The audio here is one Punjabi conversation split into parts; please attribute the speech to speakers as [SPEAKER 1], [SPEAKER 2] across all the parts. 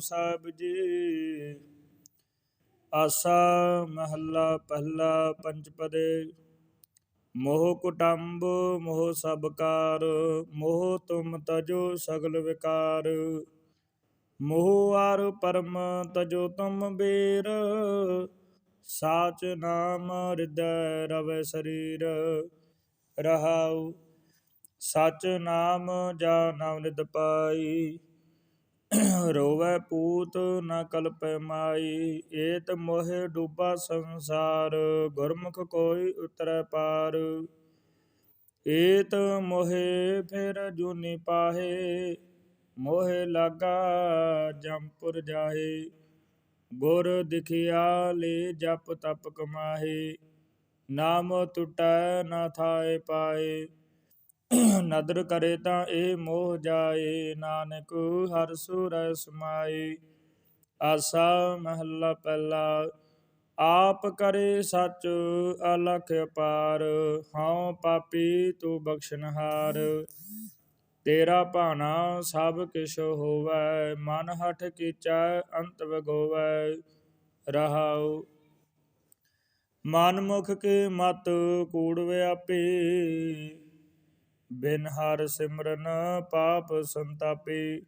[SPEAKER 1] ਸਾਹਿਬ ਜੀ। ਆਸਾ ਮਹੱਲਾ ਪਹਿਲਾ ਪੰਚਪਦੇ ਮੋਹ ਕੁਟੰਬ, ਮੋਹ ਸਬਕਾਰ, ਮੋਹ ਤੁਮ ਤਜੋ ਸਗਲ ਵਿਕਾਰ। ਮੋਹ ਆਰ ਪਰਮ ਤਜੋ ਤੁਮ ਬੇਰ। ਸਾਚ ਨਾਮ ਹਿਰਦੈ ਰਵੈ ਸਰੀਰ। ਰਹਾਉ, ਸਚ ਨਾਮ ਜਾ ਨਾਮ ਨਿਤ ਪਾਈ। ਰੋਵੈ ਪੂਤ ਨ ਕਲਪੈ ਮਾਈ ਏਤ ਮੋਹਿ ਡੂਬਾ ਸੰਸਾਰ, ਗੁਰਮੁਖ ਕੋਈ ਉਤਰੈ ਪਾਰ। ਏਤ ਮੋਹਿ ਫਿਰ ਜੂਨੀ ਪਾਹੇ, ਮੋਹਿ ਲਾਗਾ ਜੰਪੁਰ ਜਾਹੇ। ਗੁਰ ਦਿਖਿਆ ਲੇ ਜਪ ਤਪ ਕਮਾਹੇ, ਨਾਮ ਟੁਟੈ ਨਾ ਥਾਏ ਪਾਏ। ਨਦਰ ਕਰੇ ਤਾਂ ਇਹ ਮੋਹ ਜਾਏ, ਨਾਨਕ ਹਰ ਸੁਰੈ ਸਮਾਏ। ਆਸਾ ਮਹੱਲਾ ਪਹਿਲਾ, ਆਪ ਕਰੇ ਸੱਚ ਅਲਖ ਅਪਾਰ ਹਉ ਪਾਪੀ ਤੂੰ ਬਖਸ਼ਨਹਾਰ ਤੇਰਾ ਭਾਣਾ ਸਭ ਕਿਛ ਹੋਵੈ, ਮਨ ਹਠ ਕੀਚੈ ਅੰਤ ਵਗੋਵੈ, ਰਹਾਉ। ਮਨ ਮੁਖ ਕੇ ਮਤ ਕੂੜ ਵਿਆਪੇ ਬਿਨ ਹਰ ਸਿਮਰਨ ਪਾਪ ਸੰਤਾਪੇ।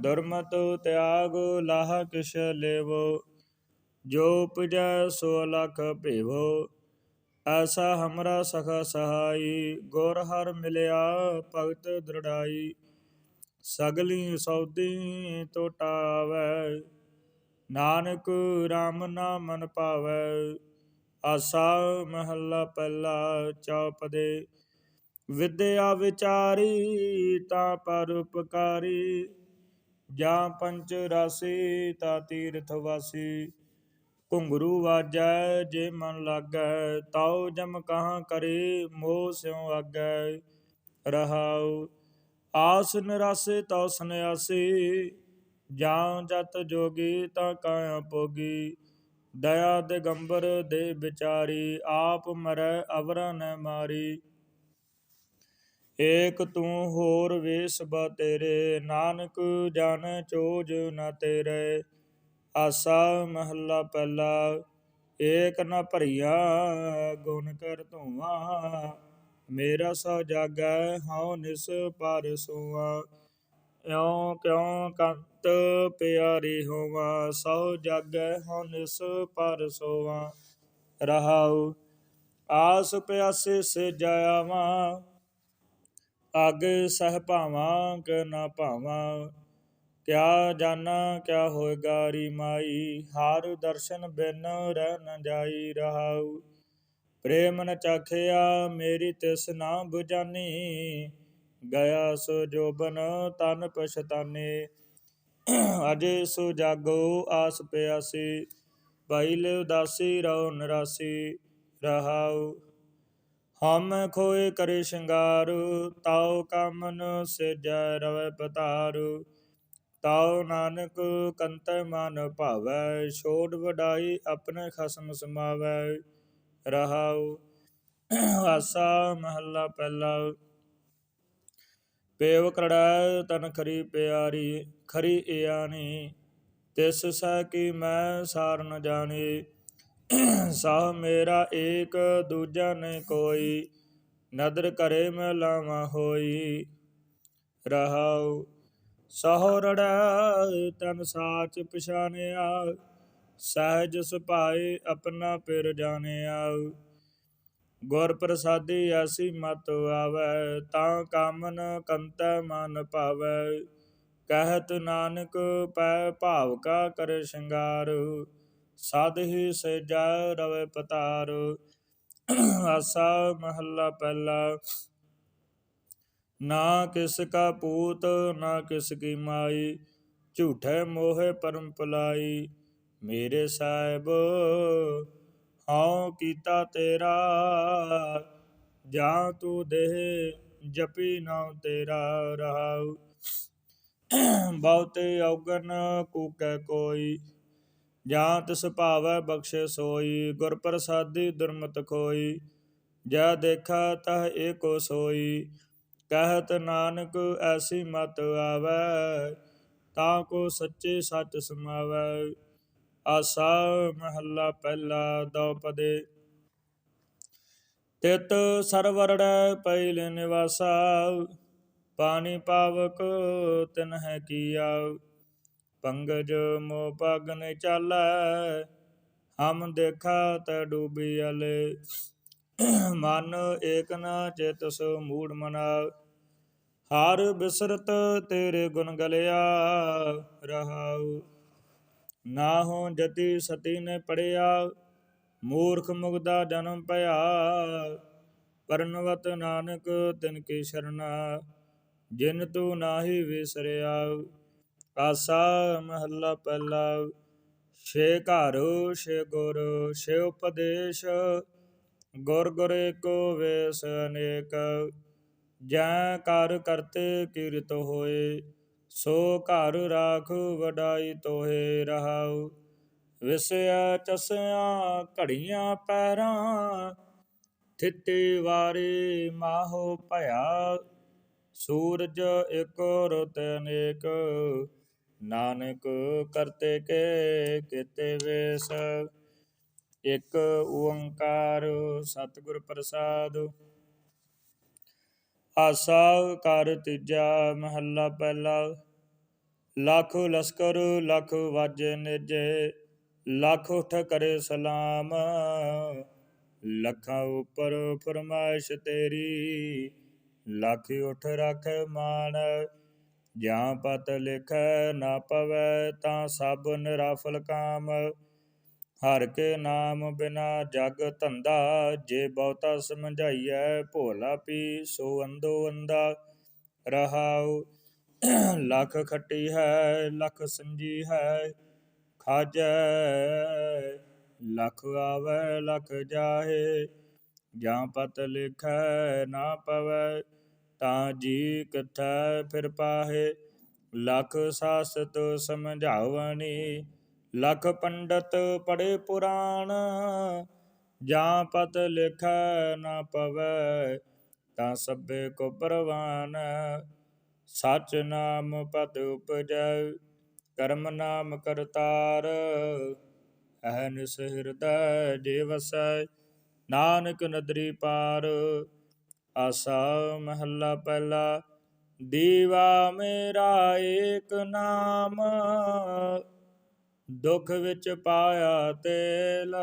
[SPEAKER 1] ਦੁਰਮਤ ਤਿਆਗ ਲਾਹ ਕਿਛ ਲੇਵੋ, ਜੋ ਉਪਜੈ ਸੋ ਲਖ ਭੇਵੋ। ਐਸਾ ਹਮਰਾ ਸਖਾ ਸਹਾਈ, ਗੁਰ ਹਰ ਮਿਲਿਆ ਭਗਤ ਦ੍ਰਿੜਾਈ। ਸਗਲੀ ਸੌਦੀ ਟੋਟਾਵੈ ਨਾਨਕ RAM ਨਾਮ ਮਨ ਭਾਵੈ ਆਸਾ ਮਹੱਲਾ ਪਹਿਲਾ ਚੌਪਦੇ। ਵਿਦਿਆ ਵਿਚਾਰੀ ਤਾਂ ਪਰਉਪਕਾਰੀ, ਜਾਂ ਪੰਚ ਰਾਸੀ ਤਾ ਤੀਰਥ ਵਾਸੀ। ਘੁੰਗਰੂ ਵਾਜੈ ਜੇ ਮਨ ਲਾਗੈ, ਤਾਉ ਜਮ ਕਹਾਂ ਕਰੇ, ਮੋਹ ਸਿਉ ਆਗੈ ਰਹਾਉ। ਆਸ ਨਿਰਾਸੇ ਤਉ ਸੰਿਆਸੀ ਜਾਂ ਜਤ ਜੋਗੀ ਤਾਂ ਕਾਇਆ ਪੋਗੀ ਦਇਆ ਦਿਗੰਬਰ ਦੇ ਵਿਚਾਰੀ, ਆਪ ਮਰੈ ਅਵਰਾ ਨ ਮਾਰੀ। ਏਕ ਤੂੰ ਹੋਰ ਵੇਸ ਬਾ ਤੇਰੇ, ਨਾਨਕ ਜਨ ਚੋਜ ਨ ਤੇਰੇ। ਆਸਾ ਮਹੱਲਾ ਪਹਿਲਾ, ਏਕ ਨ ਭਰੀਆ ਗੁਣ ਕਰ ਧੂਆ। ਮੇਰਾ ਸੋ ਜਾਗੈ ਹਉ ਨਿਸ ਪਰ ਸੋਆ। ਇਉ ਕਿਉ ਕੰਤ ਪਿਆਰੀ ਹੋਵਾ, ਸੋ ਜਾਗੈ ਹਉ ਨਿਸ ਪਰ ਸੋਵਾ। ਰਹਾਉ, ਆਸ ਪਿਆਸੇ ਸੇ ਜਾਵਾਂ। ਅਗ ਸਹ ਭਾਵਾਂ ਕ ਨਾ ਭਾਵਾਂ, ਕਿਆ ਜਾਣਾ ਕਿਆ ਹੋਏਗਾ ਰੀ ਮਾਈ, ਹਾਰ ਦਰਸ਼ਨ ਬਿਨ ਰਹਿ ਨ ਜਾਈ ਰਹਾਉ। ਪ੍ਰੇਮ ਨ ਚਾਖਿਆ ਮੇਰੀ ਤਿਸ ਨਾ 부ਜਾਨੀ ਗਿਆ ਸੋ ਜੋਬਨ ਤਨ ਪਛਤਾਨੇ। ਅਜੇ ਸੋ ਜਾਗੋ ਆਸ ਪਿਆਸੀ, ਬਾਈਲ ਉਦਾਸੀ ਰਉ ਨਰਾਸੀ ਰਹਾਉ। ਹਮ ਖੋਏ ਕਰੇ ਸ਼ਿੰਗਾਰ, ਤਾਉ ਕਾਮਨ ਸਿਜੈ ਰਵੈ ਪਤਾਰੂ। ਤਾਉ ਨਾਨਕ ਕੰਤ ਮਨ ਭਾਵੈ, ਛੋੜ ਵਡਾਈ ਆਪਣੇ ਖਸਮ ਸਮਾਵੈ। ਰਹਾਉ ਆਸਾ ਮਹੱਲਾ ਪਹਿਲਾ। ਪੇਵ ਕਰੜੈ ਤਨ ਖਰੀ ਪਿਆਰੀ, ਖਰੀ ਇਆਨੀ ਤਿਸ ਸਹਿ ਕੀ ਮੈਂ ਸਾਰ ਨ ਜਾਣੀ। ਸਾਹ ਮੇਰਾ ਏਕ ਦੂਜਾ ਨੇ ਕੋਈ, ਨਦਰ ਕਰੇ ਮੈਂ ਲਾਵਾ ਹੋਈ ਰਹਾਉ। ਸਹੋਰੜਾ ਤਨ ਸਾਚ ਪਛਾਨਿਆ, ਸਹਿਜ ਸੁਭਾਏ ਆਪਣਾ ਪਿਰ ਜਾਣਿਆ। ਗੁਰ ਪ੍ਰਸਾਦੀ ਐਸੀ ਮਤ ਆਵੈ, ਤਾਂ ਕਾਮਨ ਕੰਤ ਮਨ ਭਾਵੈ। ਕਹਿਤ ਨਾਨਕ ਪੈ ਭਾਵ ਕਾ ਕਰ ਸ਼ਿੰਗਾਰ। ਸਾਧ ਹੀ ਸਜਾ ਰਵੇ ਪਤਾਰ। ਆਸਾ ਮਹੱਲਾ ਪਹਿਲਾ। ਨਾ ਕਿਸ ਕਾ ਪੂਤ, ਨਾ ਕਿਸ ਕੀ ਮਾਈ, ਝੂਠੇ ਮੋਹੇ ਪਰਮ ਪਲਾਈ ਮੇਰੇ ਸਾਹਿਬ, ਹਉ ਕੀਤਾ ਤੇਰਾ, ਜਾਂ ਤੂੰ ਦੇ ਜਪੀ ਨਾਉ ਤੇਰਾ ਰਹਾਉ। ਬਹੁਤੇ ਔਗਨ ਕੂਕੈ ਕੋਈ ਜਾਂ ਤਿਸ ਭਾਵੈ ਬਖਸ਼ੇ ਸੋਈ, ਗੁਰ ਪ੍ਰਸਾਦੀ ਦੁਰਮਤ ਖੋਈ। ਜੈ ਦੇਖਾ ਤਹ ਏਕੋ ਸੋਈ, ਕਹਿਤ ਨਾਨਕ ਐਸੀ ਮਤ ਆਵੈ, ਤਾਂ ਕੋ ਸੱਚੇ ਸੱਚ ਸਮਾਵੈ। ਆਸਾ ਮਹੱਲਾ ਪਹਿਲਾ ਦੋ ਪਦੇ। ਤਿਤ ਸਰਵਰੜੈ ਪਹਿਲ ਨਿਵਾਸਾ, ਪਾਣੀ ਪਾਵਕ ਤਿਨ ਹੈ ਕੀਆ। ਪੰਗਜ ਮੋ ਪਗਨ ਚਾਲੈ, ਹਮ ਦੇਖਾ ਤ ਡੂਬੀ ਅਲੇ। ਮਨ ਏਕ ਨ ਚੇਤਸ ਮੂੜ ਮਨਾ। ਹਾਰ ਬਿਸਰਤ ਤੇਰੇ ਗੁਣ ਗਲਿਆ, ਰਹਾਉ। ਨਾ ਹੋ ਜਤੀ ਸਤੀ ਨੇ ਪੜਿਆ, ਮੂਰਖ ਮੁਗਦਾ ਜਨਮ ਭਇਆ। ਪਰਨਵਤ ਨਾਨਕ ਤਿਨ ਕੀ ਸ਼ਰਨਾ, ਜਿਨ ਤੂੰ ਨਾਹੀ ਵਿਸਰਿਆ। ਕਾਸਾ ਮਹੱਲਾ ਪਹਿਲਾ, ਛੇ ਘਰ, ਛੇ ਗੁਰ, ਛੇ ਉਪਦੇਸ਼, ਗੁਰ ਗੁਰ ਏਕੋ ਵੇਸ ਅਨੇਕ, ਜੈ ਕਰ ਕਰਤੇ ਕੀਰਤ ਹੋਏ, ਸੋ ਘਰ ਰਾਖ ਵਡਾਈ ਤੋਹੇ ਰਹਾਉ ਵਿਸਿਆ ਚਸਿਆ ਘੜੀਆਂ ਪੈਰਾਂ, ਥਿੱਤੇ ਵਾਰੇ ਮਾਹੋ ਭਇਆ, ਸੂਰਜ ਇਕ ਰੁਤ ਅਨੇਕ ਨਾਨਕ ਕਰਤੇ ਕੇ ਕੀਤੇ ਵੇਸ। ਇਕ ਓੰਕਾਰ ਸਤਿਗੁਰ ਪ੍ਰਸਾਦ। ਆਸਾ ਕਰ ਤੀਜਾ ਮਹੱਲਾ ਪਹਿਲਾ। ਲੱਖ ਲਸਕਰ ਲੱਖ ਵਾਜੇ ਨਿਜੇ। ਲੱਖ ਉਠ ਕਰੇ ਸਲਾਮ। ਲੱਖਾਂ ਉੱਪਰ ਫਰਮਾਇਸ਼ ਤੇਰੀ। ਲੱਖ ਉਠ ਰੱਖ ਮਾਨ ਜਾਂ ਪਤ ਲਿਖੈ ਨਾ ਪਵੈ ਤਾਂ ਸਭ ਨਿਰਾਫਲ ਕਾਮ। ਹਰ ਕੇ ਨਾਮ ਬਿਨਾ ਜਗ ਧੰਦਾ, ਜੇ ਬਹੁਤਾ ਸਮਝਾਈਐ ਭੋਲਾ ਪੀ, ਸੋ ਅੰਦੋ ਅੰਦਾ ਰਹਾਉ। ਲੱਖ ਖੱਟੀ ਹੈ, ਲੱਖ ਸੰਜੀ ਹੈ, ਖਾਜੈ। ਲੱਖ ਆਵੈ, ਲੱਖ ਜਾਹੇ, ਜਾਂ ਪਤ ਲਿਖੈ ਨਾ ਪਵੈ ਤਾਂ ਜੀ ਕਿਥੈ ਫਿਰ ਪਾਹੇ, ਲੱਖ ਸਾਸਤ ਸਮਝਾਵਣੀ ਲਖ ਪੰਡਤ ਪੜੇ ਪੁਰਾਣ, ਜਾਂ ਪਤ ਲਿਖੈ ਨਾ ਪਵੈ, ਤਾਂ ਸਭੇ ਕੋ ਪਰਵਾਨ, ਸਚ ਨਾਮ ਪਦ ਉਪਜੈ, ਕਰਮ ਨਾਮ ਕਰਤਾਰ ਅਹਨਿਸ ਹਿਰਦੈ ਜੇ ਵਸੈ, ਨਾਨਕ ਨਦਰੀ ਪਾਰ। ਆਸਾ ਮਹੱਲਾ ਪਹਿਲਾ, ਦੀਵਾ ਮੇਰਾ ਏਕ ਨਾਮ, ਦੁੱਖ ਵਿੱਚ ਪਾਇਆ ਤੇਲ,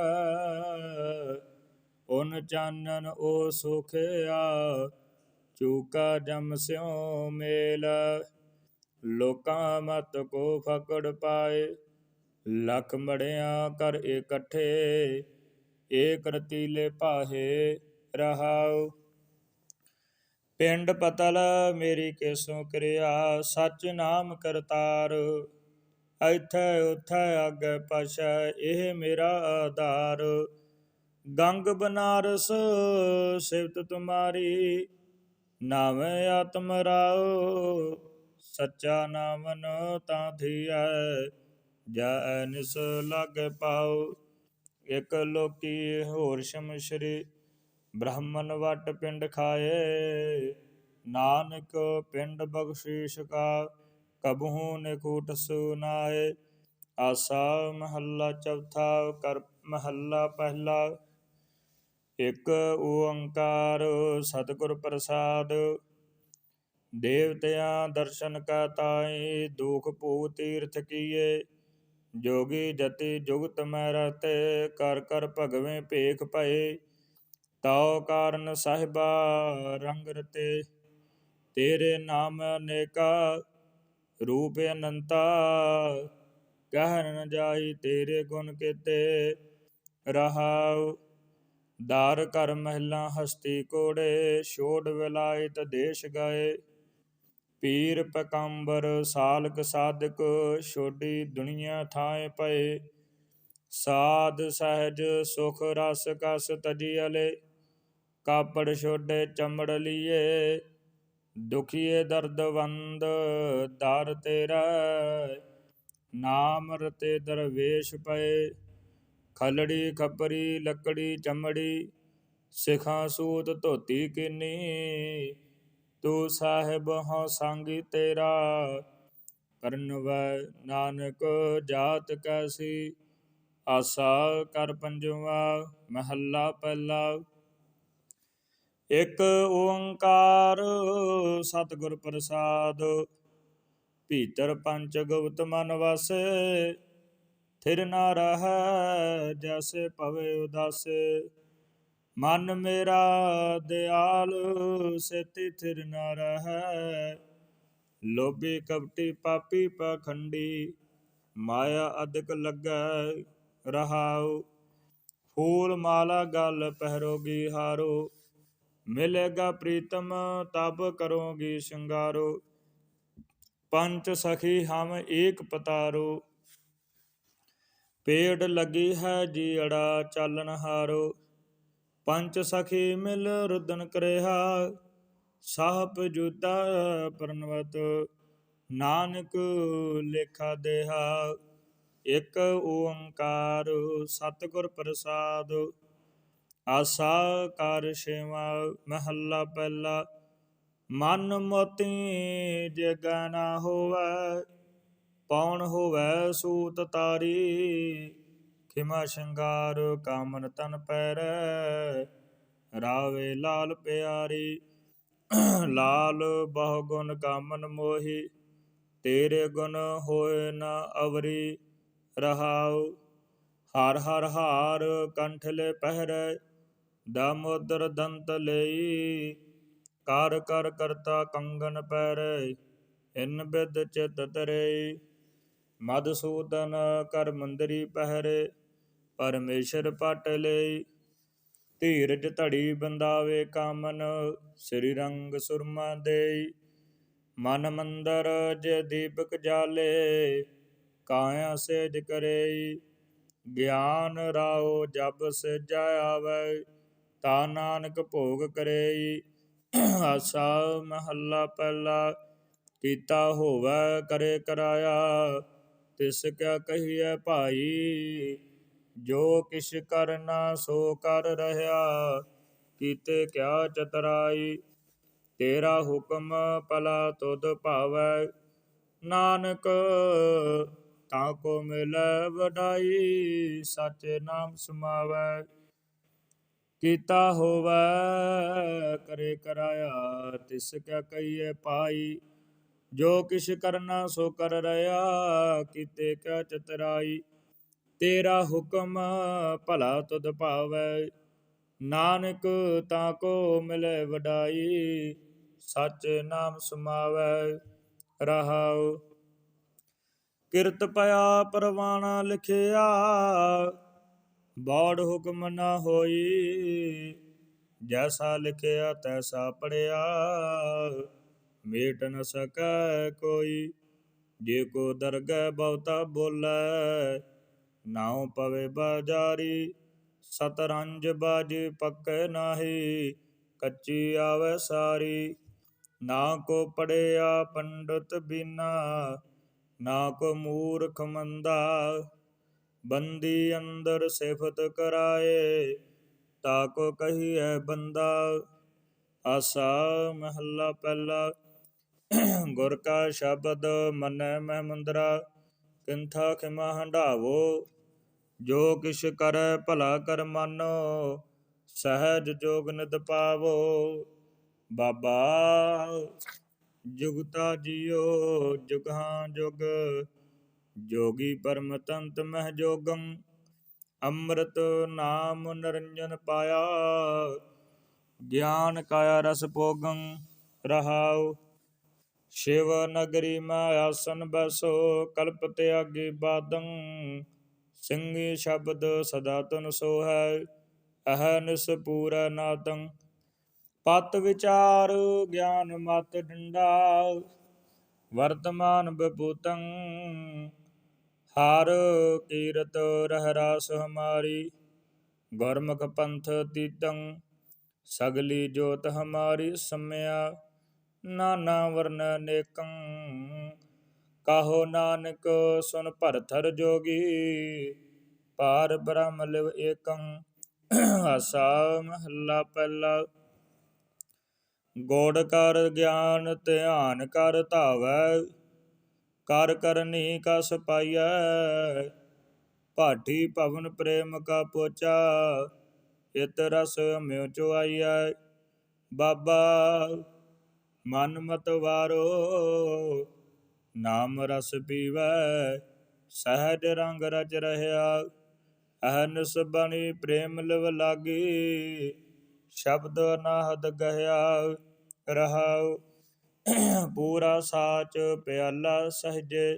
[SPEAKER 1] ਉਨ ਚਾਨਣ ਉਹ ਸੁਖਿਆ, ਚੂਕਾ ਜਮ ਸਿਉ ਮੇਲ, ਲੋਕਾਂ ਮਤ ਕੋ ਫਕੜ ਪਾਏ, ਲੱਖ ਮੜਿਆ ਕਰ ਇਕੱਠੇ, ਏਕ ਰਤੀਲੇ ਪਾਹੇ ਰਹਾਉ। ਪਿੰਡ ਪਤਲ ਮੇਰੀ ਕੇਸੋਂ ਕਿਰਿਆ, ਸਚ ਨਾਮ ਕਰਤਾਰ। ਇੱਥੇ ਉਥੇ ਅੱਗੇ ਪਛੈ, ਇਹ ਮੇਰਾ ਆਧਾਰ। ਗੰਗ ਬਨਾਰਸ ਸਿਵਤ ਤੁਮਾਰੀ, ਨਾਮ ਆਤਮ ਰਾਉ ਸੱਚਾ ਨਾਮਨ ਤਾਂ ਥੀਐ ਜੈ ਨਿਸ ਲਾਗੇ ਪਾਉ ਇਕ ਲੋਕੀ ਹੋਰ ਸ਼ਮਸ਼ਰੀ ਸ਼੍ਰੀ ਬ੍ਰਾਹਮਣ ਵਟ ਪਿੰਡ ਖਾਏ, ਨਾਨਕ ਪਿੰਡ ਬਖਸ਼ੀਸ਼ ਕਾ, ਕਬਹੂ ਨਿਕੂਟ ਸੁਨਾਏ ਆਸਾ ਮਹੱਲਾ ਚੌਥਾ, ਕਰ ਮਹੱਲਾ ਪਹਿਲਾ। ਇਕ ਓੰਕਾਰ ਸਤਿਗੁਰ ਪ੍ਰਸਾਦ। ਦੇਵਤਿਆਂ ਦਰਸ਼ਨ ਕਾ ਤਾਈ, ਦੁਖ ਭੂ ਤੀਰਥ ਕੀਏ। ਜੋਗੀ ਜਤੀ ਜੁਗਤ ਮੈ ਰਹਤੇ, ਕਰ ਕਰ ਭਗਵੇਂ ਭੇਖ ਭਏ। ਤਉ ਕਾਰਨ ਸਾਹਿਬਾ ਰੰਗ ਰਤੇ, ਤੇਰੇ ਨਾਮ ਅਨੇਕਾ ਰੂਪ ਅਨੰਤਾ, ਕਹਿ ਨ ਜਾਈ ਤੇਰੇ ਗੁਣ ਕੀਤੇ ਰਹਾਉ। ਦਾਰ ਕਰ ਮਹਿਲਾ ਹਸਤੀ ਕੋੜੇ, ਛੋੜ ਵਿਲਾਇਤ ਦੇਸ਼ ਗਏ। ਪੀਰ ਪਕੰਬਰ ਸਾਲਕ ਸਾਧਕ, ਛੋਡੀ ਦੁਨੀਆ ਥਾਏ ਪਏ। ਸਾਧ ਸਹਿਜ ਸੁਖ ਰਸ ਕਸ ਤਜੀ ਅਲੇ। ਕਾਪੜ ਛੋਡੇ ਚਮੜ ਲੀਏ, ਦੁਖੀਏ ਦਰਦਵੰਦ ਦਰ ਤੇਰਾ। ਨਾਮ ਰਤੇ ਦਰਵੇਸ਼ ਪਏ, ਖਲੜੀ ਖਪਰੀ, ਲੱਕੜੀ ਚਮੜੀ, ਸਿਖਾਂ ਸੂਤ ਧੋਤੀ ਕਿਨੀ। ਤੂੰ ਸਾਹਿਬ ਹਾਂ ਸੰਗ ਤੇਰਾ ਕਰਨਵੈ ਨਾਨਕ ਜਾਤ ਕੈਸੀ। ਆਸਾ ਕਰ ਪੰਜਵਾ ਮਹੱਲਾ ਪਹਿਲਾ। ਇਕ ਓੰਕਾਰ ਸਤਿਗੁਰ ਪ੍ਰਸਾਦ, ਭੀਤਰ ਪੰਚ ਗੁਪਤ ਮਨ ਵਸੈ, ਥਿਰ ਨਾ ਰਹੈ ਜੈਸੇ ਭਵੇ ਉਦਾਸੇ। ਮਨ ਮੇਰਾ ਦਿਆਲ, ਸੇਤੀ ਥਿਰ ਨਾ ਰਹੈ। ਲੋਭੀ ਕਪਟੀ ਪਾਪੀ ਪਖੰਡੀ, ਮਾਇਆ ਅਦਕ ਲੱਗੈ ਰਹਾਉ। ਫੂਲ ਮਾਲਾ ਗਲ ਪਹਿਰੋਗੀ ਹਾਰੋ। ਮਿਲੇਗਾ ਪ੍ਰੀਤਮ, ਤਬ ਕਰੋਗੀ ਸ਼ਿੰਗਾਰੋ। ਪੰਚ ਸਖੀ ਹਮ ਏਕ ਪਤਾਰੋ। ਪੇੜ ਲੱਗੀ ਹੈ ਜੀੜਾ ਚਾਲਨ ਹਾਰੋ। ਪੰਚ ਸਖੀ ਮਿਲ ਰੁਦਨ ਕਰਿਆ ਸਾਹਿਬ ਜੁਤਾ ਪਰਨਵਤ, ਨਾਨਕ ਲੇਖਾ ਦੇਹਾ। ਇਕ ਓੰਕਾਰ ਸਤਿਗੁਰ ਪ੍ਰਸਾਦ। ਆਸਾ ਕਰ ਛੇਵਾ ਮਹੱਲਾ ਪਹਿਲਾ। ਮਨ ਮੋਤੀ ਜਗਾ ਨਾ ਹੋਵੇ ਪੌਣ ਹੋਵੈ ਸੂਤ ਤਾਰੀ। ਖਿਮਾ ਸ਼ਿੰਗਾਰ ਕਾਮਨ ਤਨ ਪੈਰੈ, ਰਾਵੇ ਲਾਲ ਪਿਆਰੀ। ਲਾਲ ਬਹੁ ਗੁਣ ਕਾਮਨ ਮੋਹੀ, ਤੇਰੇ ਗੁਣ ਹੋਏ ਨਾ ਅਵਰੀ। ਰਹਾਉ, ਹਰ ਹਰ ਹਾਰ ਕੰਠਲੇ ਪਹਿਰੇ ਦਾਮੋਦਰ ਦੰਤ ਲਈ। ਕਰ ਕਰ ਕਰਤਾ ਕੰਗਨ ਪੈਰੈ ਇਨ ਬਿਦ ਚਿਤ ਤਰੇ ਮਦਸੂਦਨ ਕਰ ਮੰਦਰੀ ਪਹਿਰੇ, ਪਰਮੇਸ਼ਰ ਪਟ ਲਈ। ਧੀਰਜ ਧੜੀ ਬੰਦਾਵੇ ਕਾਮਨ, ਸ੍ਰੀ ਰੰਗ ਸੁਰਮਾ ਦੇਈ। ਮਨ ਮੰਦਰ ਜੇ ਦੀਪਕ ਜਾਲੇ, ਕਾਇਆ ਸੇਜ ਕਰੇਈ। ਗਿਆਨ ਰਾਓ ਜਬ ਸਜਾ ਆਵੇ ਤਾ ਨਾਨਕ ਭੋਗ ਕਰੇਈ। ਆਸਾ ਮਹੱਲਾ ਪਹਿਲਾ ਕੀਤਾ ਹੋਵੇ ਕਰੇ ਕਰਾਇਆ। ਤਿਸ ਕਿਆ ਕਹੀਐ ਭਾਈ, ਜੋ ਕਿਛ ਕਰਨਾ ਸੋ ਕਰ ਰਹਾ। ਕੀਤੇ ਕਿਆ ਚਤਰਾਈ, ਤੇਰਾ ਹੁਕਮ ਪਲਾ ਤੁਧ ਭਾਵੈ। ਨਾਨਕ, ਤਾ ਕੋ ਮਿਲੈ ਵਡਾਈ, ਸਾਚੇ ਨਾਮ ਸਮਾਵੈ। ਕੀਤਾ ਹੋਵੇ, ਕਰੇ ਕਰਾਇਆ, ਤਿਸ ਕਿਆ ਕਹੀਐ ਪਾਈ। ਜੋ ਕਿਛ ਕਰਨਾ ਸੋ ਕਰ ਰਹਾ, ਕੀਤੇ ਕਿਆ ਚਤਰਾਈ। ਤੇਰਾ ਹੁਕਮ ਭਲਾ ਤੁਧ ਭਾਵੈ, ਨਾਨਕ ਤਾਂ ਕੋ ਮਿਲੇ ਵਡਾਈ। ਸੱਚ ਨਾਮ ਸਮਾਵੈ, ਰਹਾਉ। ਕਿਰਤ ਪਿਆ ਪਰਵਾਣਾ ਲਿਖਿਆ ਬਾੜ ਹੁਕਮ ਨਾ ਹੋਈ। ਜੈਸਾ ਲਿਖਿਆ, ਤੈਸਾ ਪੜਿਆ ਮੇਟ ਨ ਸਕੈ ਕੋਈ। ਜੇ ਕੋ ਦਰਗਹਿ ਬਹੁਤਾ ਬੋਲੇ, ਨਾਉ ਪਵੇ ਬਾਜਾਰੀ। ਸਤਰੰਜ ਬਾਜ ਪੱਕੇ ਨਾਹੀ, ਕੱਚੀ ਆਵੇ ਸਾਰੀ। ਨਾ ਕੋ ਪੜਿਆ ਪੰਡਤ ਬਿਨਾ, ਨਾ ਕੋ ਮੂਰਖ ਮੰਦਾ। ਬੰਦੀ ਅੰਦਰ ਸਿਫਤ ਕਰਾਏ ਤਾ ਕੋ ਕਹੀਐ ਬੰਦਾ, ਆਸਾ ਮਹੱਲਾ ਪਹਿਲਾ। ਗੁਰ ਕਾ ਸ਼ਬਦ ਮਨੈ ਮਹਿ ਮੰਦਰਾ, ਕਿੰਥਾ ਖਿਮਾ ਹੰਢਾਵੋ, ਜੋ ਕਿਛ ਕਰੈ ਭਲਾ ਕਰ ਮਾਨੋ, ਸਹਿਜ ਜੋਗ ਨਿਤ ਪਾਵੋ। ਬਾਬਾ ਜੁਗਤਾ ਜਿਉ ਜੁਗਾਂ ਜੁਗ ਜੋਗੀ ਪਰਮ ਤੰਤ ਮਹਿ ਜੋਗੰ, ਅੰਮ੍ਰਿਤ ਨਾਮ ਨਰੰਜਨ ਪਾਇਆ। ਗਿਆਨ ਕਾਇਆ ਰਸ ਭੋਗੰ, ਰਹਾਉ। ਸ਼ਿਵ ਨਗਰੀ ਮੈਂ ਆਸਨ ਬਸੋ, ਕਲਪ ਤਿਆਗੀ ਬਾਦੰ। ਸਿੰਘੀ ਸ਼ਬਦ ਸਦਾ ਤਨ ਸੋਹੈ ਅਹਨਿਸ ਪੂਰੈ ਨਾਦੰ। ਪਤ ਵਿਚਾਰ ਗਿਆਨ ਮਤ ਡੰਡਾ, ਵਰਤਮਾਨ ਬਪੂਤੰ। ਹਰ ਕੀਰਤ ਰਹਿ ਰਾਸ ਹਮਾਰੀ ਗੁਰਮੁਖ ਪੰਥ ਤੀਤੰ, ਸਗਲੀ ਜੋਤ ਹਮਾਰੀ ਸਮਿਆ, ਨਾਨਾ ਵਰਨ ਨੇਕੰ। ਕਾਹੋ ਨਾਨਕ ਸੁਨ ਭਰਥਰ ਜੋਗੀ, ਪਾਰ ਬ੍ਰਹਮ ਲਿਵ ਏਕੰ। ਆਸਾ ਮਹੱਲਾ ਪਹਿਲਾ। ਗੋੜ ਕਰ ਗਿਆਨ ਧਿਆਨ ਕਰ ਧਾਵੈ ਕਰ ਕਰਨੀ ਕਸ ਪਾਈਐ। ਭਾਠੀ ਭਵਨ ਪ੍ਰੇਮ ਕਾ ਪੋਚਾ, ਇਤ ਰਸ ਮਿਉ ਚੁਆਈਐ। ਬਾਬਾ, ਮਨ ਮਤ ਵਾਰੋ, ਨਾਮ ਰਸ ਪੀਵੈ। ਸਹਿਜ ਰੰਗ ਰਚ ਰਹਿਆ ਅਹਨਸ ਬਣੀ ਪ੍ਰੇਮ ਲਵ ਲਾਗੀ। ਸ਼ਬਦ ਅਨਾਹਦ ਗਹਿਆ, ਰਹਾਉ ਪੂਰਾ ਸਾਚ ਪਿਆਲਾ ਸਹਜੇ,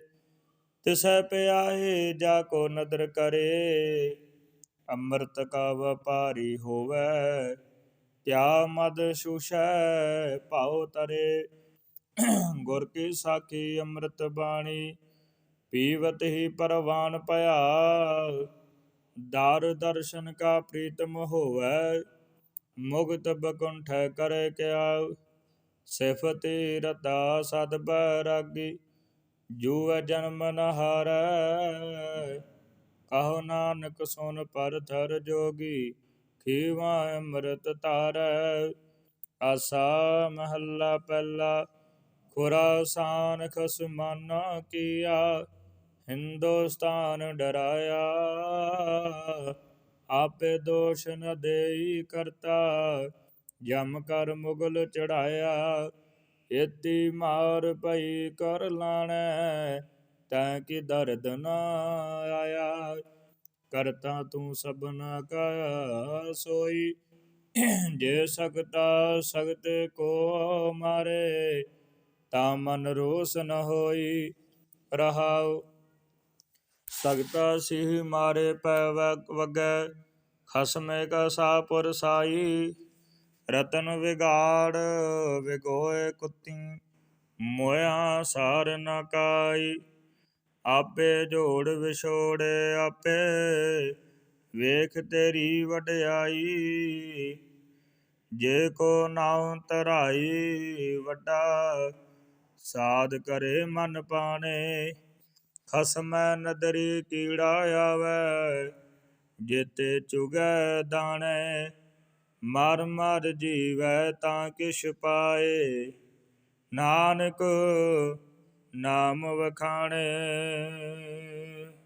[SPEAKER 1] ਤਿਸੈ ਪਿਆਏ ਜਾ ਕੋ ਨਦਰ ਕਰੇ। ਅੰਮ੍ਰਿਤ ਕਾ ਵਪਾਰੀ ਹੋਵੇ ਤਿਆ ਮਦ ਸੁਸ਼ੈ ਭਾਉ ਤਰੇ। ਗੁਰ ਕੀ ਸਾਖੀ ਅੰਮ੍ਰਿਤ ਬਾਣੀ, ਪੀਵਤ ਹੀ ਪਰਵਾਨ ਭਇਆ ਦਾਰ ਦਰਸ਼ਨ ਕਾ ਪ੍ਰੀਤਮ ਹੋਵੈ, ਮੁਗਤ ਬਕੁੰਠ ਕਰੇ ਕਿਆ। ਸਿਫਤੀ ਰਤਾ ਸਦ ਬੈਰਾਗੀ, ਜੂਐ ਜਨਮ ਨ ਹਾਰੈ। ਕਹੋ ਨਾਨਕ ਸੁਨ ਪਰ ਥਰ ਜੋਗੀ, ਖੀਵਾ ਅੰਮ੍ਰਿਤ ਧਾਰੈ। ਆਸਾ ਮਹੱਲਾ ਪਹਿਲਾ ਖੁਰਾਸਾਨ ਖਸਮਾਨਾ ਕੀਆ, ਹਿੰਦੁਸਤਾਨ ਡਰਾਇਆ। ਆਪੇ ਦੋਸ਼ ਨ ਦੇਈ ਕਰਤਾ ਜਮ ਕਰ ਮੁਗਲ ਚੜਾਇਆ ਇਤੀ ਮਾਰ ਪਈ ਕਰ ਲਾਣੈ, ਤੈ ਕੀ ਦਰਦ ਨਾ ਆਇਆ? ਕਰਤਾ ਤੂੰ ਸਭਨਾ ਕਾ ਸੋਈ, ਜੇ ਸਕਤਾ ਸਗਤ ਕੋ ਮਾਰੇ, ਤਾ ਮਨ ਰੋਸ ਨ ਹੋਈ ਰਹਾਉ। ਸਗਤਾ ਸਿਹ ਮਾਰੇ ਪੈ ਵਗ- ਵਗੈ, ਖਸਮੇ ਕਾ ਸਾਪੁਰ ਸਾਈ ਰਤਨ ਵਿਗਾੜ ਵਿਗੋਏ ਕੁੱਤੀ ਮੋਇਆ ਸਾਰ ਨ ਕਾਈ। ਆਪੇ ਜੋੜ ਵਿਛੋੜੇ ਆਪੇ, ਵੇਖ ਤੇਰੀ ਵਡਿਆਈ। ਜੇ ਕੋ ਨਾਉ ਤਰਾਈ ਵੱਡਾ ਸਾਧ ਕਰੇ ਮਨ ਪਾਣੇ। ਖਸਮੈ ਨਦਰੀ ਕੀੜਾ ਆਵੈ, ਜੇਤੇ ਚੁਗੈ ਦਾਣੇ। ਮਰ ਮਰ ਜੀਵੈ ਤਾਂ ਕਿਛ ਪਾਏ। ਨਾਨਕ ਨਾਮ ਵਖਾਣੇ।